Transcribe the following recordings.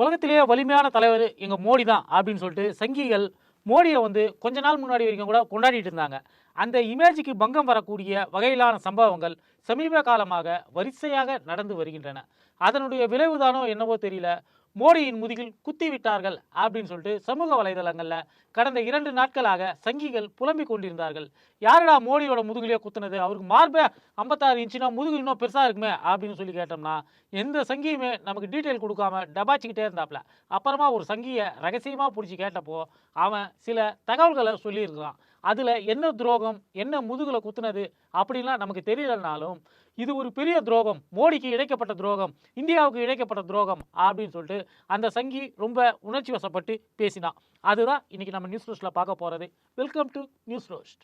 உலகத்திலேயே வலிமையான தலைவர் எங்க மோடி தான் அப்படின்னு சொல்லிட்டு சங்கிகள் மோடியை வந்து கொஞ்ச நாள் முன்னாடி வரைக்கும் கூட கொண்டாடிட்டு இருந்தாங்க. அந்த இமேஜுக்கு பங்கம் வரக்கூடிய வகையிலான சம்பவங்கள் சமீப காலமாக வரிசையாக நடந்து வருகின்றன. அதனுடைய விளைவுதானோ என்னவோ தெரியல. மோடியின் முதுகில் குத்தி விட்டார்கள் அப்படின்னு சொல்லிட்டு சமூக வலைதளங்களில் கடந்த இரண்டு நாட்களாக சங்கிகள் புலம்பிக் கொண்டிருந்தார்கள். யாருடா மோடியோட முதுகிலேயே குத்துனது? அவருக்கு மார்பே ஐம்பத்தாறு இன்ச்சுனா முதுகு இன்னும் பெருசாக இருக்குமே அப்படின்னு சொல்லி கேட்டோம்னா எந்த சங்கியுமே நமக்கு டீட்டெயில் கொடுக்காம டபாச்சிக்கிட்டே இருந்தாப்புல அப்புறமா ஒரு சங்கியை ரகசியமாக பிடிச்சி கேட்டப்போ அவன் சில தகவல்களை சொல்லியிருக்கிறான். அதில் என்ன துரோகம் என்ன முதுகில் குத்துனது அப்படின்லாம் நமக்கு தெரியலனாலும் இது ஒரு பெரிய துரோகம் மோடிக்கு இழைக்கப்பட்ட துரோகம் இந்தியாவுக்கு இழைக்கப்பட்ட துரோகம் அப்படின்னு சொல்லிட்டு அந்த சங்கி ரொம்ப உணர்ச்சி வசப்பட்டு பேசினான் அதுதான் இன்றைக்கி நம்ம நியூஸ் ரோஸ்ட்டில் பார்க்க போகிறது welcome to news roast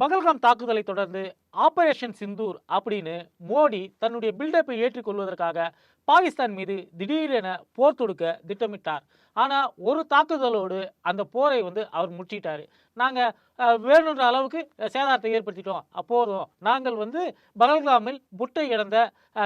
Pahalgam தாக்குதலை தொடர்ந்து ஆபரேஷன் சிந்தூர் அப்படின்னு மோடி தன்னுடைய பில்டப்பை ஏற்றுக்கொள்வதற்காக பாகிஸ்தான் மீது திடீரென போர் தொடுக்க திட்டமிட்டார். ஆனால் ஒரு தாக்குதலோடு அந்த போரை வந்து அவர் முற்றிட்டார். நாங்கள் வேணுன்ற அளவுக்கு சேதாரத்தை ஏற்படுத்திட்டோம். அப்போதும் நாங்கள் வந்து பகல்காமில் புட்டை இழந்த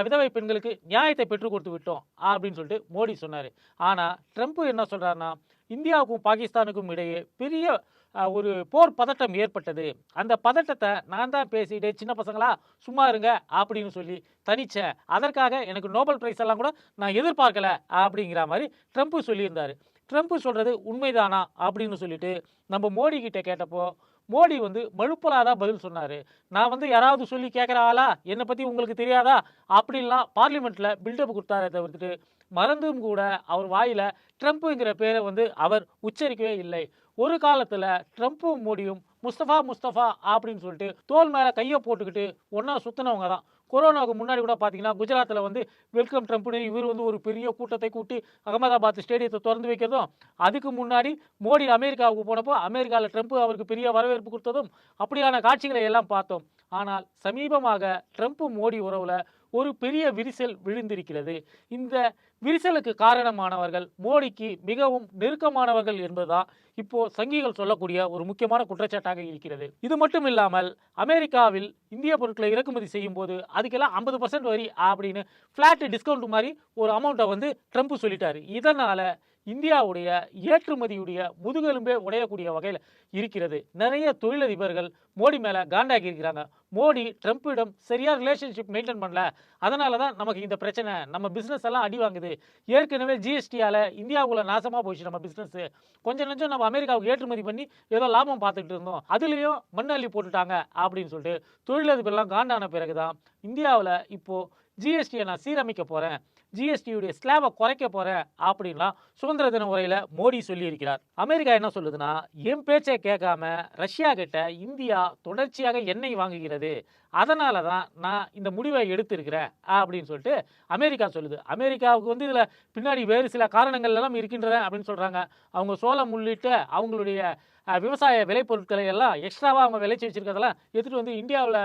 விதவை பெண்களுக்கு நியாயத்தை பெற்றுக் கொடுத்து விட்டோம் அப்படின்னு சொல்லிட்டு மோடி சொன்னார். ஆனால் ட்ரம்ப் என்ன சொல்கிறாருன்னா இந்தியாவுக்கும் பாகிஸ்தானுக்கும் இடையே பெரிய ஒரு போர் பதட்டம் ஏற்பட்டது. அந்த பதட்டத்தை நான் தான் பேசிட்டு சின்ன பசங்களா சும்மா இருங்க அப்படின்னு சொல்லி தனிச்சேன். அதற்காக எனக்கு நோபல் பிரைஸ் எல்லாம் கூட நான் எதிர்பார்க்கல அப்படிங்கிற மாதிரி ட்ரம்ப் சொல்லியிருந்தார். ட்ரம்ப் சொல்கிறது உண்மைதானா அப்படின்னு சொல்லிட்டு நம்ம மோடி கிட்ட கேட்டப்போ மோடி வந்து மழுப்பலாதான் பதில் சொன்னார். நான் வந்து யாராவது சொல்லி கேட்குற ஆளா? என்னை பற்றி உங்களுக்கு தெரியாதா? அப்படின்லாம் பார்லிமெண்ட்டில் பில்டப் கொடுத்தாரே தவிர்த்துட்டு மறந்தும் கூட அவர் வாயில் ட்ரம்ப்புங்கிற பேரை வந்து அவர் உச்சரிக்கவே இல்லை. ஒரு காலத்தில் ட்ரம்ப்பும் மோடியும் முஸ்தபா முஸ்தபா அப்படின்னு சொல்லிட்டு தோல் மேலே கையை போட்டுக்கிட்டு ஒன்றா சுற்றினவங்க தான். கொரோனாவுக்கு முன்னாடி கூட பார்த்தீங்கன்னா குஜராத்தில் வந்து வெல்கம் ட்ரம்ப்னு இவர் வந்து ஒரு பெரிய கூட்டத்தை கூட்டி அகமதாபாத் ஸ்டேடியத்தை திறந்து வைக்கிறதும் அதுக்கு முன்னாடி மோடி அமெரிக்காவுக்கு போனப்போ அமெரிக்காவில் ட்ரம்ப் அவருக்கு பெரிய வரவேற்பு கொடுத்ததும் அப்படியான காட்சிகளை எல்லாம் பார்த்தோம். ஆனால் சமீபமாக ட்ரம்ப் மோடி உறவில் ஒரு பெரிய விரிசல் விழுந்திருக்கிறது. இந்த விரிசலுக்கு காரணமானவர்கள் மோடிக்கு மிகவும் நெருக்கமானவர்கள் என்பதுதான் இப்போ சங்கிகள் சொல்லக்கூடிய ஒரு முக்கியமான குற்றச்சாட்டாக இருக்கிறது. இது மட்டும் இல்லாமல் அமெரிக்காவில் இந்திய பொருட்களை இறக்குமதி செய்யும் போது அதுக்கெல்லாம் ஐம்பது பர்சன்ட் வரி அப்படின்னு ஃப்ளாட் டிஸ்கவுண்ட் மாதிரி ஒரு அமௌண்ட்டை வந்து ட்ரம்ப் சொல்லிட்டாரு. இதனால இந்தியாவுடைய ஏற்றுமதியுடைய முதுகெலும்பே உடையக்கூடிய வகையில் இருக்கிறது. நிறைய தொழிலதிபர்கள் மோடி மேலே காண்டாகி இருக்கிறாங்க. மோடி ட்ரம்ப்பிடம் சரியாக ரிலேஷன்ஷிப் மெயின்டைன் பண்ணல. அதனால தான் நமக்கு இந்த பிரச்சனை. நம்ம பிஸ்னஸ் எல்லாம் அடி வாங்குது. ஏற்கனவே ஜிஎஸ்டியால் இந்தியாவுக்குள்ள நாசமாக போயிடுச்சு நம்ம பிஸ்னஸ் கொஞ்சம் நஞ்சம் நம்ம அமெரிக்காவுக்கு ஏற்றுமதி பண்ணி ஏதோ லாபம் பார்த்துக்கிட்டு இருந்தோம். அதுலேயும் மண்ணள்ளி போட்டுட்டாங்க அப்படின்னு சொல்லிட்டு தொழிலதிபர்லாம் காண்டான பிறகு தான் இந்தியாவில் இப்போது ஜிஎஸ்டியை நான் சீரமைக்க போகிறேன் ஜிஎஸ்டியுடைய ஸ்லாபை குறைக்க போகிறேன் அப்படின்லாம் சுதந்திர தின உரையில் மோடி சொல்லியிருக்கிறார். அமெரிக்கா என்ன சொல்லுதுன்னா என் பேச்சை கேட்காம ரஷ்யா கிட்ட இந்தியா தொடர்ச்சியாக எண்ணெய் வாங்குகிறது. அதனால தான் நான் இந்த முடிவை எடுத்திருக்கிறேன் அப்படின்னு சொல்லிட்டு அமெரிக்கா சொல்லுது. அமெரிக்காவுக்கு வந்து இதில் பின்னாடி வேறு சில காரணங்கள் எல்லாம் இருக்கின்றன அப்படின்னு சொல்கிறாங்க அவங்க சோளம் உள்ளிட்ட அவங்களுடைய விவசாய விளைபொருட்களை எல்லாம் எக்ஸ்ட்ராவாக அவங்க விளைச்சி வச்சிருக்கிறதெல்லாம் எடுத்துகிட்டு வந்து இந்தியாவில்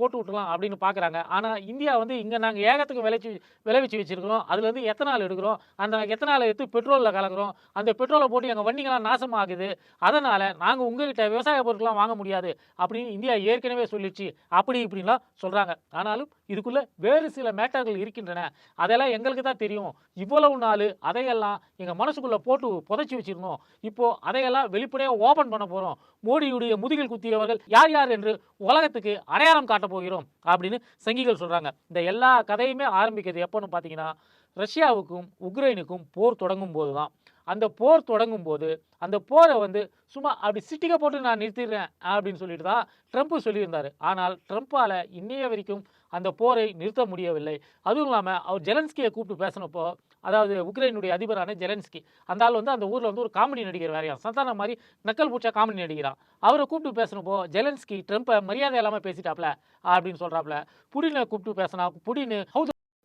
போட்டு விட்டுலாம் அப்படின்னு பார்க்குறாங்க ஆனால் இந்தியா வந்து இங்கே நாங்கள் ஏகத்துக்கு விளைச்சி விளைவிச்சு வச்சிருக்கிறோம். அதுலேருந்து எத்தனால் எடுக்கிறோம்? அந்த எத்தனால் எடுத்து பெட்ரோலில் கலக்கிறோம். அந்த பெட்ரோலை போட்டு எங்கள் வண்டிகள்லாம் நாசமாகுது. அதனால் நாங்கள் உங்ககிட்ட விவசாய பொருட்கள்லாம் வாங்க முடியாது அப்படின்னு இந்தியா ஏற்கனவே சொல்லிடுச்சு அப்படி இப்படின்லாம் சொல்கிறாங்க ஆனாலும் இதுக்குள்ளே வேறு சில மேட்டர்கள் இருக்கின்றன. அதெல்லாம் எங்களுக்கு தான் தெரியும். இவ்வளவு நாள் அதையெல்லாம் எங்கள் மனசுக்குள்ளே போட்டு புதைச்சி வச்சிருந்தோம். இப்போது அதையெல்லாம் வெளிப்படையாக ஓப்பன் பண்ண போகிறோம் மோடியுடைய முதுகில் குத்தியவர்கள் யார் யார் என்று உலகத்துக்கு அடையாளம் காட்டப் போகிறோம் அப்படின்னு சங்கிகள் சொல்கிறாங்க இந்த எல்லா கதையுமே ஆரம்பிக்கிறது எப்போன்னு பார்த்தீங்கன்னா ரஷ்யாவுக்கும் உக்ரைனுக்கும் போர் தொடங்கும் போது தான் அந்த போர் தொடங்கும் போது அந்த போரை வந்து சும்மா அப்படி சிட்டிக்க போட்டு நான் நிறுத்திடுறேன் அப்படின்னு சொல்லிட்டு தான் ட்ரம்ப் சொல்லியிருந்தார். ஆனால் ட்ரம்ப்பால் இன்னைய வரைக்கும் அந்த போரை நிறுத்த முடியவில்லை. அதுவும் இல்லாமல் அவர் ஜெலன்ஸ்கியை கூப்பிட்டு பேசினப்போ அதாவது உக்ரைனுடைய அதிபரான ஜெலன்ஸ்கி அந்த ஆள் வந்து அந்த ஊரில் வந்து ஒரு காமெடி நடிகர் வேறையா சந்தானம் மாதிரி நக்கல் பூச்சா காமெடி நடிகிறான் அவரை கூப்பிட்டு பேசினப்போ ஜெலன்ஸ்கி ட்ரம்ப்பை மரியாதை இல்லாமல் பேசிட்டாப்ல அப்படின்னு சொல்கிறாப்ல புடினை கூப்பிட்டு பேசினா புடின்னு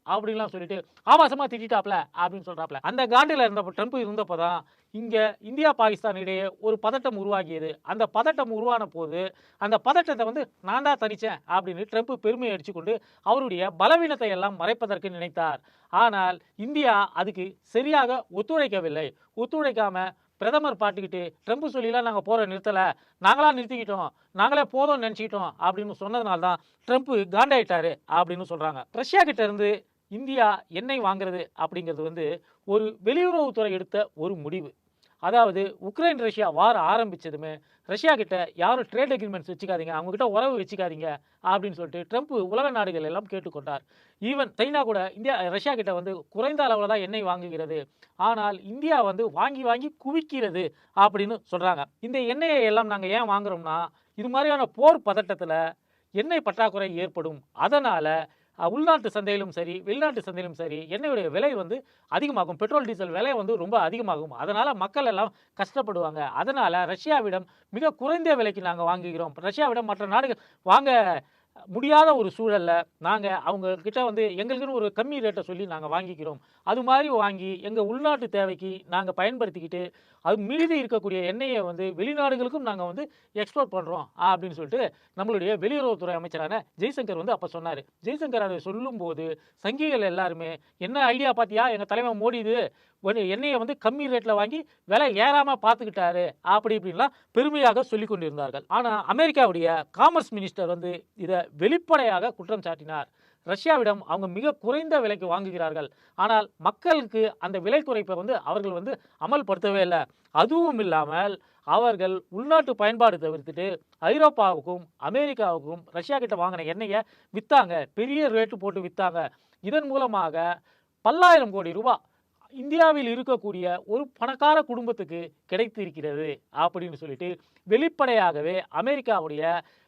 அப்படின்லாம் சொல்லிட்டு ஆபாசமாக திட்டாப்ல அப்படின்னு சொல்கிறாப்ல அந்த காண்டில் இருந்த ட்ரம்ப் இருந்தப்போ தான் இங்கே இந்தியா பாகிஸ்தான் இடையே ஒரு பதட்டம் உருவாகியது. அந்த பதட்டம் உருவான போது அந்த பதட்டத்தை வந்து நான் தான் தனித்தேன் அப்படின்னு ட்ரம்ப் பெருமை அடிச்சுக்கொண்டு அவருடைய பலவீனத்தை எல்லாம் மறைப்பதற்கு நினைத்தார். ஆனால் இந்தியா அதுக்கு சரியாக ஒத்துழைக்கவில்லை. ஒத்துழைக்காமல் பிரதமர் பாட்டுக்கிட்டு ட்ரம்ப் சொல்லிலாம் நாங்கள் போகிற நிறுத்தலை. நாங்களாக நிறுத்திக்கிட்டோம். நாங்களே போதும்னு நினச்சிக்கிட்டோம் அப்படின்னு சொன்னதுனால தான் ட்ரம்ப் காண்டாயிட்டாரு அப்படின்னு சொல்கிறாங்க ரஷ்யா கிட்டேருந்து இந்தியா எண்ணெய் வாங்கிறது அப்படிங்கிறது வந்து ஒரு வெளியுறவுத்துறை எடுத்த ஒரு முடிவு. அதாவது உக்ரைன் ரஷ்யா வார ஆரம்பிச்சதுமே ரஷ்யா கிட்ட யாரும் ட்ரேட் அக்ரிமெண்ட்ஸ் வச்சுக்காதீங்க அவங்ககிட்ட உறவு வச்சுக்காதீங்க அப்படின்னு சொல்லிட்டு ட்ரம்ப் உலக நாடுகள் எல்லாம் கேட்டுக்கொண்டார். ஈவன் சைனா கூட இந்தியா ரஷ்யா கிட்ட வந்து குறைந்த அளவில் தான் எண்ணெய் வாங்குகிறது. ஆனால் இந்தியா வந்து வாங்கி வாங்கி குவிக்கிறது அப்படின்னு சொல்கிறாங்க இந்த எண்ணெயை எல்லாம் நாங்கள் ஏன் வாங்குறோம்னா இது மாதிரியான போர் பதட்டத்தில் எண்ணெய் பற்றாக்குறை ஏற்படும். அதனால் உள்நாட்டு சந்தையிலும் சரி வெளிநாட்டு சந்தையிலும் சரி எண்ணெயுடைய விலை வந்து அதிகமாகும். பெட்ரோல் டீசல் விலை வந்து ரொம்ப அதிகமாகும். அதனால் மக்கள் எல்லாம் கஷ்டப்படுவாங்க. அதனால் ரஷ்யாவிடம் மிக குறைந்த விலைக்கு நாங்கள் வாங்குகிறோம். ரஷ்யாவிடம் மற்ற நாடுகள் வாங்க முடியாத ஒரு சூழல்ல நாங்கள் அவங்கக்கிட்ட வந்து எங்களுக்குன்னு ஒரு கம்மி ரேட்டை சொல்லி நாங்கள் வாங்கிக்கிறோம். அது மாதிரி வாங்கி எங்கள் உள்நாட்டு தேவைக்கு நாங்கள் பயன்படுத்திக்கிட்டு அது மீதி இருக்கக்கூடிய எண்ணெயை வந்து வெளிநாடுகளுக்கும் நாங்கள் வந்து எக்ஸ்போர்ட் பண்ணுறோம் அப்படின்னு சொல்லிட்டு நம்மளுடைய வெளியுறவுத்துறை அமைச்சரான ஜெய்சங்கர் வந்து அப்போ சொன்னார். ஜெய்சங்கர் அதை சொல்லும்போது சங்கிகள் எல்லாருமே என்ன ஐடியா பார்த்தியா எங்கள் தலைவர் மோடிது எண்ணெயை வந்து கம்மி ரேட்டில் வாங்கி விலை ஏறாமல் பார்த்துக்கிட்டாரு அப்படி இப்படின்லாம் பெருமையாக சொல்லி கொண்டிருந்தார்கள் ஆனால் அமெரிக்காவுடைய காமர்ஸ் மினிஸ்டர் வந்து இதை வெளிப்படையாக குற்றம் சாட்டினார். ரஷ்யாவிடம் அவங்க மிக குறைந்த விலைக்கு வாங்குகிறார்கள். ஆனால் மக்களுக்கு அந்த விலை குறைப்பை வந்து அவர்கள் வந்து அமல்படுத்தவே இல்லை. அதுவும் இல்லாமல் அவர்கள் உள்நாட்டு பயன்பாடு தவிர்த்துட்டு ஐரோப்பாவுக்கும் அமெரிக்காவுக்கும் ரஷ்யா கிட்ட வாங்கின எண்ணெயை வித்தாங்க. பெரிய ரேட்டு போட்டு வித்தாங்க. இதன் மூலமாக பல்லாயிரம் கோடி ரூபாய் இந்தியாவில் இருக்கக்கூடிய ஒரு பணக்கார குடும்பத்துக்கு கிடைத்திருக்கிறது அப்படின்னு சொல்லிட்டு வெளிப்படையாகவே அமெரிக்காவுடைய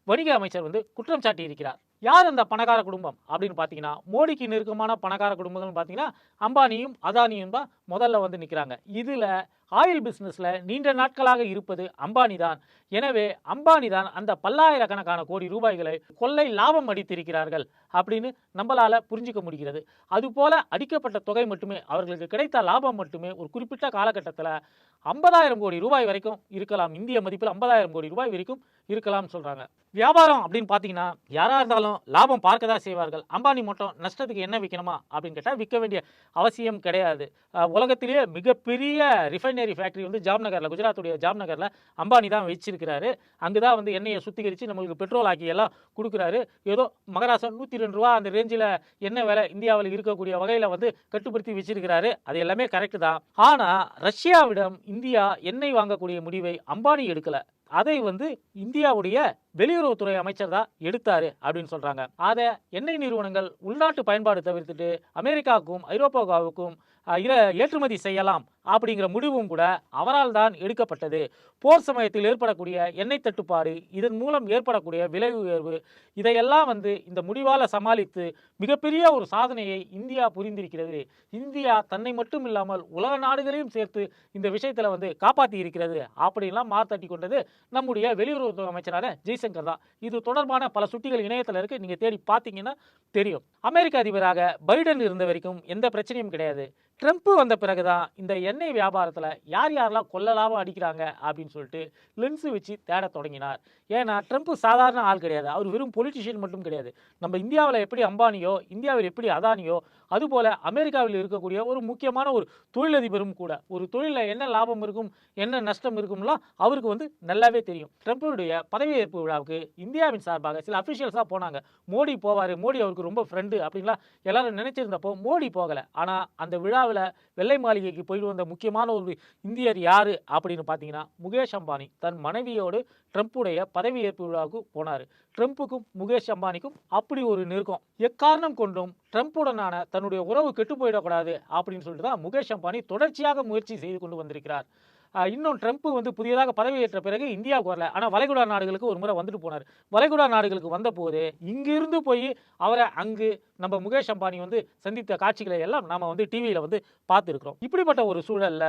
வணிக அமைச்சர் வந்து குற்றம் சாட்டி இருக்கிறார் யார் அந்த பணக்கார குடும்பம்? அப்படின்னு பார்த்தீங்கன்னா மோடிக்கு நெருக்கமான பணக்கார குடும்பங்கள்னு பார்த்தீங்கன்னா அம்பானியும் அதானியும் தான் முதல்ல வந்து நிற்கிறாங்க இதில் ஆயில் பிஸ்னஸில் நீண்ட நாட்களாக இருப்பது அம்பானி தான். எனவே அம்பானி தான் அந்த பல்லாயிரக்கணக்கான கோடி ரூபாய்களை கொள்ளை லாபம் அடித்திருக்கிறார்கள் அப்படின்னு நம்மளால் புரிஞ்சுக்க முடிகிறது. அதுபோல அடிக்கப்பட்ட தொகை மட்டுமே அவர்களுக்கு கிடைத்த லாபம் மட்டுமே ஒரு குறிப்பிட்ட காலகட்டத்தில் ஐம்பதாயிரம் கோடி ரூபாய் வரைக்கும் இருக்கலாம். இந்திய மதிப்பில் ஐம்பதாயிரம் கோடி ரூபாய் வரைக்கும் இருக்கலாம்னு சொல்கிறாங்க வியாபாரம் அப்படின்னு பார்த்தீங்கன்னா யாராக இருந்தாலும் லாபம் பார்க்க தான் செய்வார்கள்? அம்பானி மட்டும் நஷ்டத்துக்கு என்ன விற்கணுமா அப்படின்னு கேட்டால் விற்க வேண்டிய அவசியம் கிடையாது. உலகத்திலேயே மிகப்பெரிய ரிஃபைனரி ஃபேக்டரி வந்து ஜாம்நகரில் குஜராத்துடைய ஜாம்நகரில் அம்பானி தான் வச்சிருக்கிறாரு. அங்கே தான் வந்து எண்ணெயை சுத்திகரித்து நம்மளுக்கு பெட்ரோல் ஆக்கி எல்லாம் கொடுக்குறாரு. ஏதோ மகாராஷ்டிரா நூற்றி ரெண்டு ரூபா அந்த ரேஞ்சில் என்ன வேலை இந்தியாவில் இருக்கக்கூடிய வகையில் வந்து கட்டுப்படுத்தி வச்சிருக்கிறாரு. அது எல்லாமே கரெக்டு தான். ஆனால் ரஷ்யாவிடம் இந்தியா எண்ணெய் வாங்கக்கூடிய முடிவை அம்பானி எடுக்கல. அதை வந்து இந்தியாவுடைய வெளியுறவுத்துறை அமைச்சர் தான் எடுத்தாரு அப்படின்னு சொல்றாங்க. அதை எண்ணெய் நிறுவனங்கள் உள்நாட்டு பயன்பாடு தவிர்த்துட்டு அமெரிக்காவுக்கும் ஐரோப்பாவுக்கும் ஏற்றுமதி செய்யலாம் அப்படிங்கிற முடிவும் கூட அவரால் தான் எடுக்கப்பட்டது. போர் சமயத்தில் ஏற்படக்கூடிய எண்ணெய் தட்டுப்பாடு இதன் மூலம் ஏற்படக்கூடிய விலை உயர்வு இதையெல்லாம் வந்து இந்த முடிவால் சமாளித்து மிகப்பெரிய ஒரு சாதனையை இந்தியா புரிந்திருக்கிறது. இந்தியா தன்னை மட்டும் இல்லாமல் உலக நாடுகளையும் சேர்த்து இந்த விஷயத்தில் வந்து காப்பாற்றி இருக்கிறது அப்படின்லாம் மார்த்தட்டி கொண்டது நம்முடைய வெளியுறவுத்துறை அமைச்சரான ஜெய்சங்கர் தான். இது தொடர்பான பல சுட்டிகள் இணையத்தில் இருக்கு. நீங்கள் தேடி பார்த்தீங்கன்னா தெரியும். அமெரிக்க அதிபராக பைடன் இருந்த வரைக்கும் எந்த பிரச்சனையும் கிடையாது. ட்ரம்ப் வந்த பிறகு தான் இந்த எண்ணெய் வியாபாரத்தில் யார் யாரெல்லாம் கொள்ள லாபம் அடிக்கிறாங்க அப்படின்னு சொல்லிட்டு லென்ஸு வச்சு தேட தொடங்கினார். ஏன்னா ட்ரம்ப் சாதாரண ஆள் கிடையாது. அவர் வெறும் பொலிட்டிஷியன் மட்டும் கிடையாது. நம்ம இந்தியாவில் எப்படி அம்பானியோ இந்தியாவில் எப்படி அதானியோ அதுபோல அமெரிக்காவில் இருக்கக்கூடிய ஒரு முக்கியமான ஒரு தொழிலதிபரும் கூட ஒரு தொழிலில் என்ன லாபம் இருக்கும் என்ன நஷ்டம் இருக்கும்லாம் அவருக்கு வந்து நல்லாவே தெரியும். ட்ரம்ப்புடைய பதவியேற்பு விழாவுக்கு இந்தியாவின் சார்பாக சில அஃபிஷியல்ஸாக போனாங்க. மோடி போவார் மோடி அவருக்கு ரொம்ப ஃப்ரெண்டு அப்படின்லாம் எல்லாரும் நினைச்சிருந்தப்போ மோடி போகலை. ஆனால் அந்த விழாவில் வெள்ளை மாளிகைக்கு போயிட்டு வந்த முக்கியமான ஒரு இந்தியர் யார் அப்படின்னு பார்த்தீங்கன்னா முகேஷ் அம்பானி தன் மனைவியோடு ட்ரம்ப்புடைய பதவியேற்பு விழாவுக்கு போனார். ட்ரம்ப்புக்கும் முகேஷ் அம்பானிக்கும் அப்படி ஒரு நெருக்கம். எக்காரணம் கொண்டும் ட்ரம்ப்புடனான தன்னுடைய உறவு கெட்டு போயிடக்கூடாது அப்படின்னு சொல்லிட்டு தான் முகேஷ் அம்பானி தொடர்ச்சியாக முயற்சி செய்து கொண்டு வந்திருக்கிறார். இன்னும் ட்ரம்ப் வந்து புதியதாக பதவியேற்ற பிறகு இந்தியாவுக்கு வரல. ஆனால் வளைகுடா நாடுகளுக்கு ஒரு முறை வந்துட்டு போனார். வளைகுடா நாடுகளுக்கு வந்தபோது இங்கிருந்து போய் அவரை அங்கு நம்ம முகேஷ் அம்பானி வந்து சந்தித்த காட்சிகளை எல்லாம் நாம் வந்து டிவியில் வந்து பார்த்துருக்குறோம். இப்படிப்பட்ட ஒரு சூழல்ல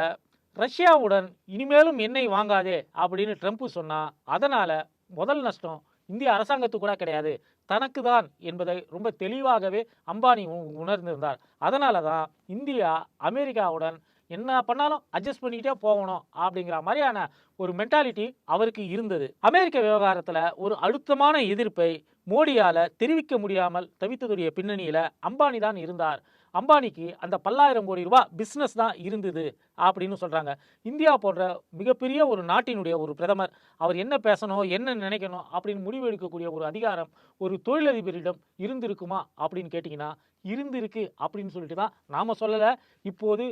ரஷ்யாவுடன் இனிமேலும் எண்ணெய் வாங்காதே அப்படின்னு ட்ரம்ப் சொன்னால் அதனால் முதல் நஷ்டம் இந்திய அரசாங்கத்து கூட கிடையாது. தனக்கு தான் என்பதை ரொம்ப தெளிவாகவே அம்பானி உணர்ந்திருந்தார். அதனால தான் இந்தியா அமெரிக்காவுடன் என்ன பண்ணாலும் அட்ஜஸ்ட் பண்ணிக்கிட்டே போகணும் அப்படிங்கிற மாதிரியான ஒரு மென்டாலிட்டி அவருக்கு இருந்தது. அமெரிக்க விவகாரத்தில் ஒரு அழுத்தமான எதிர்ப்பை மோடியால் தெரிவிக்க முடியாமல் தவித்ததுடைய பின்னணியில் அம்பானி தான் இருந்தார். அம்பானிக்கு அந்த பல்லாயிரம் கோடி ரூபாய் பிஸ்னஸ் தான் இருந்தது அப்படின்னு சொல்கிறாங்க இந்தியா போன்ற மிகப்பெரிய ஒரு நாட்டினுடைய ஒரு பிரதமர் அவர் என்ன பேசணும் என்ன நினைக்கணும் அப்படின்னு முடிவு எடுக்கக்கூடிய ஒரு அதிகாரம் ஒரு தொழிலதிபரிடம் இருந்திருக்குமா அப்படின்னு கேட்டிங்கன்னா இருந்திருக்கு அப்படின்னு சொல்லிட்டு தான் நாம் சொல்லலை. இப்போது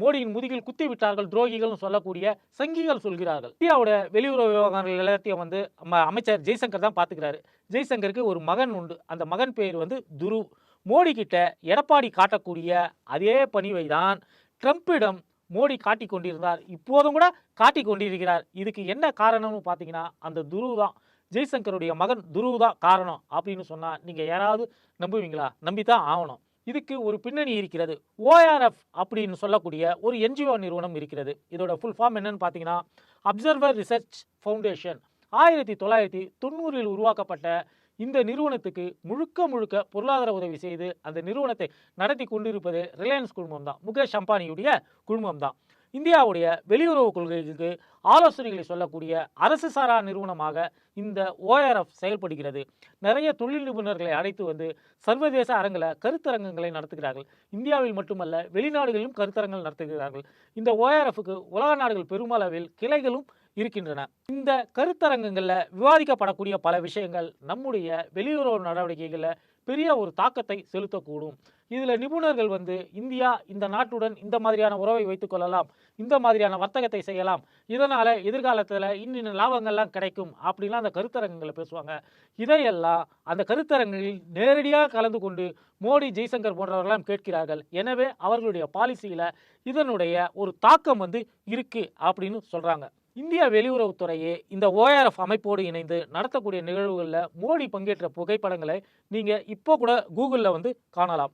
மோடியின் முதுகில் குத்தி விட்டார்கள் துரோகிகள்னு சொல்லக்கூடிய சங்கிகள் சொல்கிறார்கள். இந்தியாவோட வெளியுறவு விவகாரங்கள் எல்லாத்தையும் வந்து நம்ம அமைச்சர் ஜெய்சங்கர் தான் பார்த்துக்கிறாரு. ஜெய்சங்கருக்கு ஒரு மகன் உண்டு. அந்த மகன் பேர் வந்து துருவ் மோடி கிட்ட எடப்பாடி காட்டக்கூடிய அதே பணிவை தான் ட்ரம்ப்பிடம் மோடி காட்டி கொண்டிருந்தார். இப்போதும் கூட காட்டி கொண்டிருக்கிறார். இதுக்கு என்ன காரணம்னு பார்த்தீங்கன்னா அந்த துருவு தான் ஜெய்சங்கருடைய மகன் துருவு தான் காரணம் அப்படின்னு சொன்னால் நீங்கள் யாராவது நம்புவீங்களா? நம்பித்தான் ஆகணும். இதுக்கு ஒரு பின்னணி இருக்கிறது. ஓஆர்எஃப் அப்படின்னு சொல்லக்கூடிய ஒரு என்ஜிஓ நிறுவனம் இருக்கிறது. இதோட ஃபுல் ஃபார்ம் என்னன்னு பார்த்தீங்கன்னா அப்சர்வர் ரிசர்ச் ஃபவுண்டேஷன். ஆயிரத்தி தொள்ளாயிரத்தி தொண்ணூறில் உருவாக்கப்பட்ட இந்த நிறுவனத்துக்கு முழுக்க முழுக்க பொருளாதார உதவி செய்து அந்த நிறுவனத்தை நடத்தி கொண்டிருப்பது ரிலையன்ஸ் குழுமம் தான். முகேஷ் அம்பானியுடைய குழுமம் தான். இந்தியாவுடைய வெளியுறவு கொள்கைக்கு ஆலோசனைகளை சொல்லக்கூடிய அரசு சாரா நிறுவனமாக இந்த ஓஆர்எஃப் செயல்படுகிறது. நிறைய தொழில் நிபுணர்களை அழைத்து வந்து சர்வதேச அரங்கில் கருத்தரங்கங்களை நடத்துகிறார்கள். இந்தியாவில் மட்டுமல்ல வெளிநாடுகளிலும் கருத்தரங்கள் நடத்துகிறார்கள். இந்த ஓஆர்எஃப்க்கு உலக நாடுகள் பெருமளவில் கிளைகளும் இருக்கின்றன. இந்த கருத்தரங்கங்களில் விவாதிக்கப்படக்கூடிய பல விஷயங்கள் நம்முடைய வெளியுறவு நடவடிக்கைகளில் பெரிய ஒரு தாக்கத்தை செலுத்தக்கூடும். இதில் நிபுணர்கள் வந்து இந்தியா இந்த நாட்டுடன் இந்த மாதிரியான உறவை வைத்துக் கொள்ளலாம். இந்த மாதிரியான வர்த்தகத்தை செய்யலாம். இதனால் எதிர்காலத்தில் இன்னின்ன லாபங்கள்லாம் கிடைக்கும். அப்படின்லாம் அந்த கருத்தரங்கங்களை பேசுவாங்க. இதையெல்லாம் அந்த கருத்தரங்களில் நேரடியாக கலந்து கொண்டு மோடி ஜெய்சங்கர் போன்றவர்களாம் கேட்கிறார்கள். எனவே அவர்களுடைய பாலிசியில் இதனுடைய ஒரு தாக்கம் வந்து இருக்குது அப்படின்னு சொல்கிறாங்க இந்திய வெளியுறவுத்துறையே இந்த ஓஆர்எஃப் அமைப்போடு இணைந்து நடத்தக்கூடிய நிகழ்வுகளில் மோடி பங்கேற்ற புகைப்படங்களை நீங்கள் இப்போ கூட கூகுளில் வந்து காணலாம்.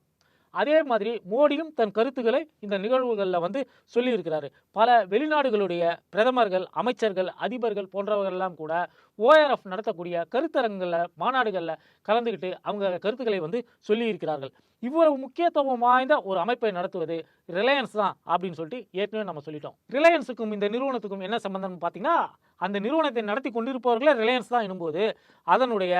அதே மாதிரி மோடியும் தன் கருத்துக்களை இந்த நிகழ்வுகளில் வந்து சொல்லியிருக்கிறாரு. பல வெளிநாடுகளுடைய பிரதமர்கள் அமைச்சர்கள் அதிபர்கள் போன்றவர்கள்லாம் கூட ஓஆர்எஃப் நடத்தக்கூடிய கருத்தரங்களில் மாநாடுகளில் கலந்துக்கிட்டு அவங்க கருத்துக்களை வந்து சொல்லியிருக்கிறார்கள். இவ்வளவு முக்கியத்துவம் வாய்ந்த ஒரு அமைப்பை நடத்துவது ரிலையன்ஸ் தான் அப்படின்னு சொல்லிட்டு ஏற்கனவே நம்ம சொல்லிட்டோம். ரிலையன்ஸுக்கும் இந்த நிறுவனத்துக்கும் என்ன சம்பந்தம்னு பார்த்தீங்கன்னா அந்த நிறுவனத்தை நடத்தி கொண்டிருப்பவர்களே ரிலையன்ஸ் தான் எனும்போது அதனுடைய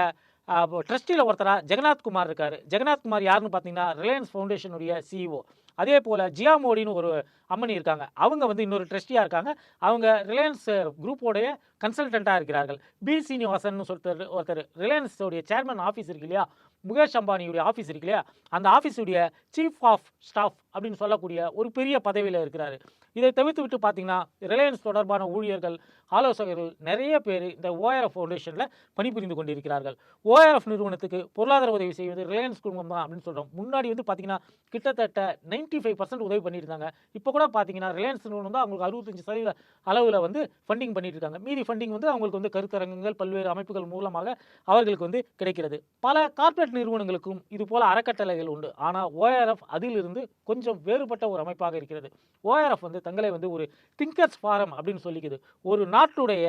ட்ரஸ்டியில் ஒருத்தராக ஜெகநாத் குமார் இருக்கார். ஜெகநாத் குமார் யாருன்னு பார்த்தீங்கன்னா ரிலையன்ஸ் ஃபவுண்டேஷனுடைய சிஇஓ அதே போல் ஜியா மோடின்னு ஒரு அம்மனி இருக்காங்க. அவங்க வந்து இன்னொரு ட்ரஸ்டியாக இருக்காங்க. அவங்க ரிலையன்ஸ் குரூப்போடைய கன்சல்டண்ட்டாக இருக்கிறார்கள். பி. சீனிவாசன் சொல்லிட்டு ஒருத்தர். ரிலையன்ஸோடைய சேர்மன் ஆஃபீஸ் இருக்கு இல்லையா? முகேஷ் அம்பானியுடைய ஆஃபீஸ் இருக்கு இல்லையா? அந்த ஆஃபீஸுடைய சீஃப் ஆஃப் ஸ்டாஃப் அப்படின்னு சொல்லக்கூடிய ஒரு பெரிய பதவியில் இருக்கிறாரு. இதை தவிர்த்து விட்டு பார்த்தீங்கன்னா ரிலையன்ஸ் தொடர்பான ஊழியர்கள் ஆலோசகர்கள் நிறைய பேர் இந்த ஓஆர்எஃப் ஃபவுண்டேஷனில் பணிபுரிந்து கொண்டிருக்கிறார்கள். ஓஆர்எஃப் நிறுவனத்துக்கு பொருளாதார உதவி செய்வது ரிலையன்ஸ் குடும்பம் தான் அப்படின்னு சொல்கிறோம் முன்னாடி வந்து பார்த்தீங்கன்னா கிட்டத்தட்ட 95% ஃபைவ் பர்சன்ட் உதவி பண்ணியிருந்தாங்க. இப்போ கூட பார்த்தீங்கன்னா ரிலையன்ஸ் நிறுவனம் தான் அவங்களுக்கு அறுபத்தஞ்சு சதவீத அளவில் வந்து ஃபண்டிங் பண்ணிட்டு இருக்காங்க மீதி ஃபண்டிங் வந்து அவங்களுக்கு வந்து கருத்தரங்கங்கள் பல்வேறு அமைப்புகள் மூலமாக அவர்களுக்கு வந்து கிடைக்கிறது. பல கார்ப்பரேட் நிறுவனங்களுக்கும் இது போல அறக்கட்டளைகள் உண்டு. ஆனால் ஓஆர்எஃப் அதிலிருந்து கொஞ்சம் வேறுபட்ட ஒரு அமைப்பாக இருக்கிறது. ஓஆர்எஃப் வந்து தங்களை வந்து ஒரு திங்கர்ஸ் ஃபாரம் அப்படின்னு சொல்லிக்குது. ஒரு நாட்டுடைய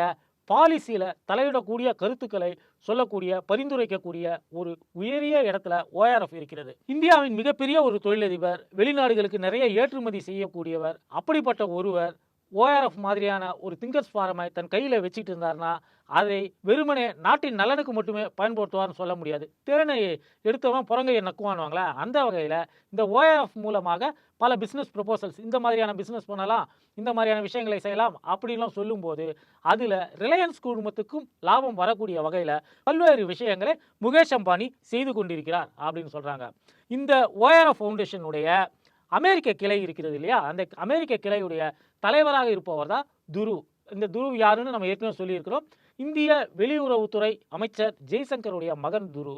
பாலிசியில் தலையிடக்கூடிய கருத்துக்களை சொல்லக்கூடிய பரிந்துரைக்கக்கூடிய ஒரு உயரிய இடத்துல ஓஆர்எஃப் இருக்கிறது. இந்தியாவின் மிகப்பெரிய ஒரு தொழிலதிபர் வெளிநாடுகளுக்கு நிறைய ஏற்றுமதி செய்யக்கூடியவர் அப்படிப்பட்ட ஒருவர் ஓஆர்எஃப் மாதிரியான ஒரு திங்கர்ஸ் ஃபாரமை தன் கையில் வச்சுட்டு இருந்தார்னா அதை வெறுமனே நாட்டின் நலனுக்கு மட்டுமே பயன்படுத்துவார்னு சொல்ல முடியாது. தேனை எடுத்தவன் புறங்கையை நக்குவானுவாங்களே அந்த வகையில் இந்த ஓஆர்எஃப் மூலமாக பல பிஸ்னஸ் ப்ரொபோசல்ஸ் இந்த மாதிரியான பிஸ்னஸ் பண்ணலாம் இந்த மாதிரியான விஷயங்களை செய்யலாம் அப்படின்லாம் சொல்லும்போது அதில் ரிலையன்ஸ் குழுமத்துக்கும் லாபம் வரக்கூடிய வகையில் பல்வேறு விஷயங்களை முகேஷ் அம்பானி செய்து கொண்டிருக்கிறார் அப்படின்னு சொல்கிறாங்க இந்த ஓஆர்எஃப் ஃபவுண்டேஷனுடைய அமெரிக்க கிளை இருக்கிறது இல்லையா? அந்த அமெரிக்க கிளையுடைய தலைவராக இருப்பவர் தான் துரு. இந்த துரு யாருன்னு நம்ம ஏற்கனவே சொல்லியிருக்கிறோம். இந்திய வெளியுறவுத்துறை அமைச்சர் ஜெய்சங்கருடைய மகன் துரு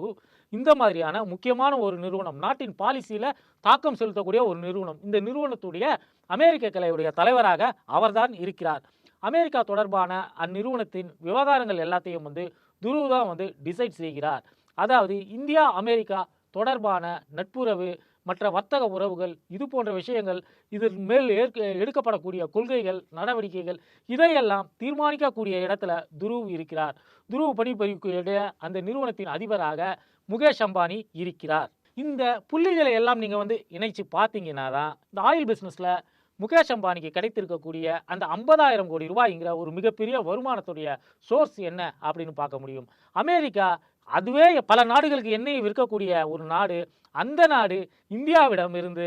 இந்த மாதிரியான முக்கியமான ஒரு நிறுவனம் நாட்டின் பாலிசியில் தாக்கம் செலுத்தக்கூடிய ஒரு நிறுவனம். இந்த நிறுவனத்துடைய அமெரிக்க கிளையுடைய தலைவராக அவர்தான் இருக்கிறார். அமெரிக்கா தொடர்பான அந்நிறுவனத்தின் விவகாரங்கள் எல்லாத்தையும் வந்து துரு தான் வந்து டிசைட் செய்கிறார். அதாவது இந்தியா அமெரிக்கா தொடர்பான நட்புறவு மற்ற வர்த்தக உறவுகள் இது போன்ற விஷயங்கள் இதன் மேல் ஏற்க எடுக்கப்படக்கூடிய கொள்கைகள் நடவடிக்கைகள் இதையெல்லாம் தீர்மானிக்கக்கூடிய இடத்துல துருவ் இருக்கிறார். துருவ் பணிபுரியக்கூடிய அந்த நிறுவனத்தின் அதிபராக முகேஷ் அம்பானி இருக்கிறார். இந்த புள்ளிகளை எல்லாம் நீங்கள் வந்து இணைச்சு பார்த்தீங்கன்னா தான் இந்த ஆயில் பிஸ்னஸில் முகேஷ் அம்பானிக்கு கிடைத்திருக்கக்கூடிய அந்த ஐம்பதாயிரம் கோடி ரூபாய்ங்கிற ஒரு மிகப்பெரிய வருமானத்துடைய சோர்ஸ் என்ன அப்படின்னு பார்க்க முடியும். அமெரிக்கா அதுவே பல நாடுகளுக்கு எண்ணெயை விற்கக்கூடிய ஒரு நாடு. அந்த நாடு இந்தியாவிடம் இருந்து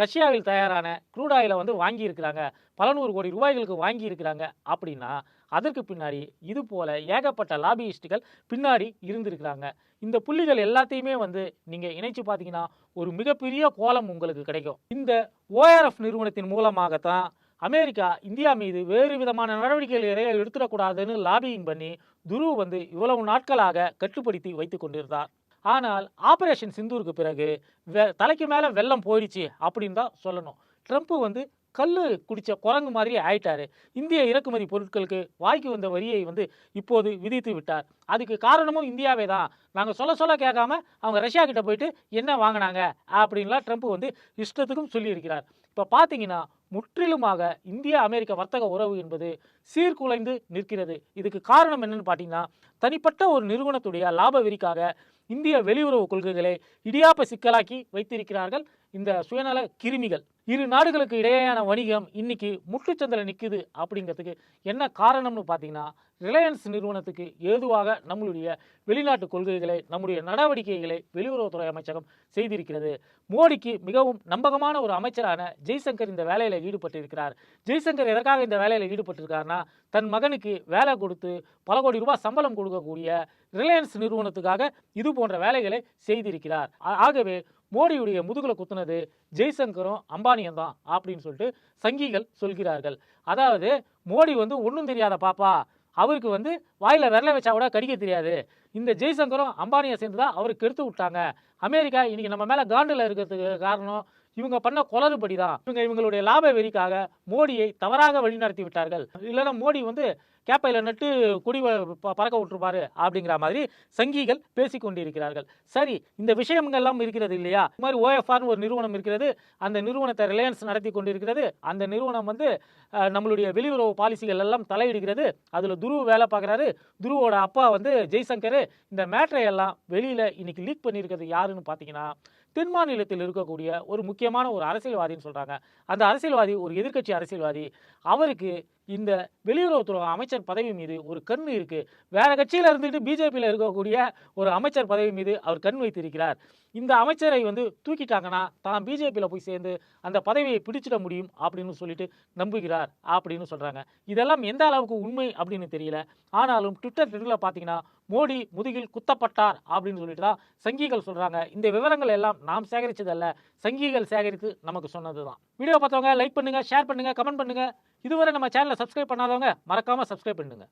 ரஷ்யாவில் தயாரான க்ரூட் ஆயிலை வந்து வாங்கியிருக்கிறாங்க. பல நூறு கோடி ரூபாய்களுக்கு வாங்கியிருக்கிறாங்க அப்படின்னா அதற்கு பின்னாடி இது போல ஏகப்பட்ட லாபியிஸ்டுகள் பின்னாடி இருந்திருக்கிறாங்க. இந்த புள்ளிகள் எல்லாத்தையுமே வந்து நீங்கள் இணைச்சு பார்த்தீங்கன்னா ஒரு மிகப்பெரிய கோலம் உங்களுக்கு கிடைக்கும். இந்த ஓஆர்எஃப் நிறுவனத்தின் மூலமாகத்தான் அமெரிக்கா இந்தியா மீது வேறு விதமான நடவடிக்கைகள் எதையும் எடுத்துடக்கூடாதுன்னு லாபியிங் பண்ணி துருவ் வந்து இவ்வளவு நாட்களாக கட்டுப்படுத்தி வைத்து கொண்டிருந்தார். ஆனால் ஆபரேஷன் சிந்தூருக்கு பிறகு வெ தலைக்கு மேலே வெள்ளம் போயிடுச்சு அப்படின்னு தான் சொல்லணும். ட்ரம்ப்பு வந்து கல் குடித்த குரங்கு மாதிரி ஆயிட்டார். இந்திய இறக்குமதி பொருட்களுக்கு வாய்க்கு வந்த வரியை வந்து இப்போது விதித்து விட்டார். அதுக்கு காரணமும் இந்தியாவே தான். நாங்கள் சொல்ல சொல்ல கேட்காம அவங்க ரஷ்யா கிட்ட போயிட்டு என்ன வாங்கினாங்க அப்படின்லாம் ட்ரம்ப் வந்து இஷ்டத்துக்கும் சொல்லியிருக்கிறார். இப்போ பார்த்தீங்கன்னா முற்றிலுமாக இந்திய அமெரிக்க வர்த்தக உறவு என்பது சீர்குலைந்து நிற்கிறது. இதுக்கு காரணம் என்னன்னு பார்த்தீங்கன்னா தனிப்பட்ட ஒரு நிறுவனத்துடைய லாப வெறிக்காக இந்திய வெளியுறவு கொள்கைகளை இடியாப்ப சிக்கலாக்கி வைத்திருக்கிறார்கள் இந்த சுயநல கிருமிகள். இரு நாடுகளுக்கு இடையேயான வணிகம் இன்னைக்கு முற்றுச்சந்தில் நிற்குது அப்படிங்கிறதுக்கு என்ன காரணம்னு பார்த்தீங்கன்னா ரிலையன்ஸ் நிறுவனத்துக்கு ஏதுவாக நம்மளுடைய வெளிநாட்டு கொள்கைகளை நம்முடைய நடவடிக்கைகளை வெளியுறவுத்துறை அமைச்சகம் செய்திருக்கிறது. மோடிக்கு மிகவும் நம்பகமான ஒரு அமைச்சரான ஜெய்சங்கர் இந்த வேலையில் ஈடுபட்டிருக்கிறார். ஜெய்சங்கர் எதற்காக இந்த வேலையில் ஈடுபட்டிருக்காருன்னா தன் மகனுக்கு வேலை கொடுத்து பல கோடி ரூபாய் சம்பளம் கொடுக்கக்கூடிய ரிலையன்ஸ் நிறுவனத்துக்காக இது போன்ற வேலைகளை செய்திருக்கிறார். ஆகவே மோடியுடைய முதுகில் குத்துனது ஜெய்சங்கரும் அம்பானியும் தான் அப்படின்னு சொல்லிட்டு சங்கிகள் சொல்கிறார்கள். அதாவது மோடி வந்து ஒன்றும் தெரியாத பாப்பா. அவருக்கு வந்து வாயில் விரல வச்சா கூட கடிக்க தெரியாது. இந்த ஜெய்சங்கரும் அம்பானியை சேர்ந்து தான் அவருக்கு எடுத்து விட்டாங்க. அமெரிக்கா இன்றைக்கி நம்ம மேலே காண்டில் இருக்கிறதுக்கு காரணம் இவங்க பண்ண குளறுபடி தான் இவங்க இவங்களுடைய லாப வெறிக்காக மோடியை தவறாக வழிநடத்தி விட்டார்கள் இல்லைன்னா மோடி வந்து கேப்பையில் நட்டு குடி ப- பறக்க விட்டுருப்பாரு அப்படிங்கிற மாதிரி சங்கிகள் பேசிக் கொண்டிருக்கிறார்கள் சரி இந்த விஷயங்கள்லாம் இருக்கிறது இல்லையா? இது மாதிரி ஓஎஃப்ஆர்னு ஒரு நிறுவனம் இருக்கிறது. அந்த நிறுவனத்தை ரிலையன்ஸ் நடத்தி கொண்டிருக்கிறது. அந்த நிறுவனம் வந்து நம்மளுடைய வெளியுறவு பாலிசிகள் எல்லாம் தலையிடுகிறது. அதில் துருவ வேலை பார்க்குறாரு. துருவோட அப்பா வந்து ஜெய்சங்கர். இந்த மேட்ரை எல்லாம் வெளியில் இன்னைக்கு லீக் பண்ணியிருக்கிறது யாருன்னு பார்த்தீங்கன்னா தென் மாநிலத்தில் இருக்கக்கூடிய ஒரு முக்கியமான ஒரு அரசியல்வாதின்னு சொல்கிறாங்க அந்த அரசியல்வாதி ஒரு எதிர்க்கட்சி அரசியல்வாதி அவருக்கு இந்த வெளியுறவுத்துறை அமைச்சர் பதவி மீது ஒரு கண் இருக்கு. வேற கட்சியில இருந்துட்டு பிஜேபியில் இருக்கக்கூடிய ஒரு அமைச்சர் பதவி மீது அவர் கண் வைத்திருக்கிறார். இந்த அமைச்சரை வந்து தூக்கிட்டாங்கன்னா தான் பிஜேபியில் போய் சேர்ந்து அந்த பதவியை பிடிச்சிட முடியும் அப்படின்னு சொல்லிட்டு நம்புகிறார் அப்படின்னு சொல்றாங்க. இதெல்லாம் எந்த அளவுக்கு உண்மை அப்படின்னு தெரியல. ஆனாலும் ட்விட்டர் ட்விட்டரில் பார்த்தீங்கன்னா மோடி முதுகில் குத்தப்பட்டார் அப்படின்னு சொல்லிட்டு தான் சங்கிகள் சொல்றாங்க. இந்த விவரங்கள் எல்லாம் நாம் சேகரிச்சதல்ல. சங்கிகள் சேகரித்து நமக்கு சொன்னது தான் வீடியோ பார்த்தவங்க லைக் பண்ணுங்க ஷேர் பண்ணுங்க கமெண்ட் பண்ணுங்க. இதுவரை நம்ம சேனலை சப்ஸ்கிரைப் பண்ணாதவங்க மறக்காம சப்ஸ்கிரைப் பண்ணுங்க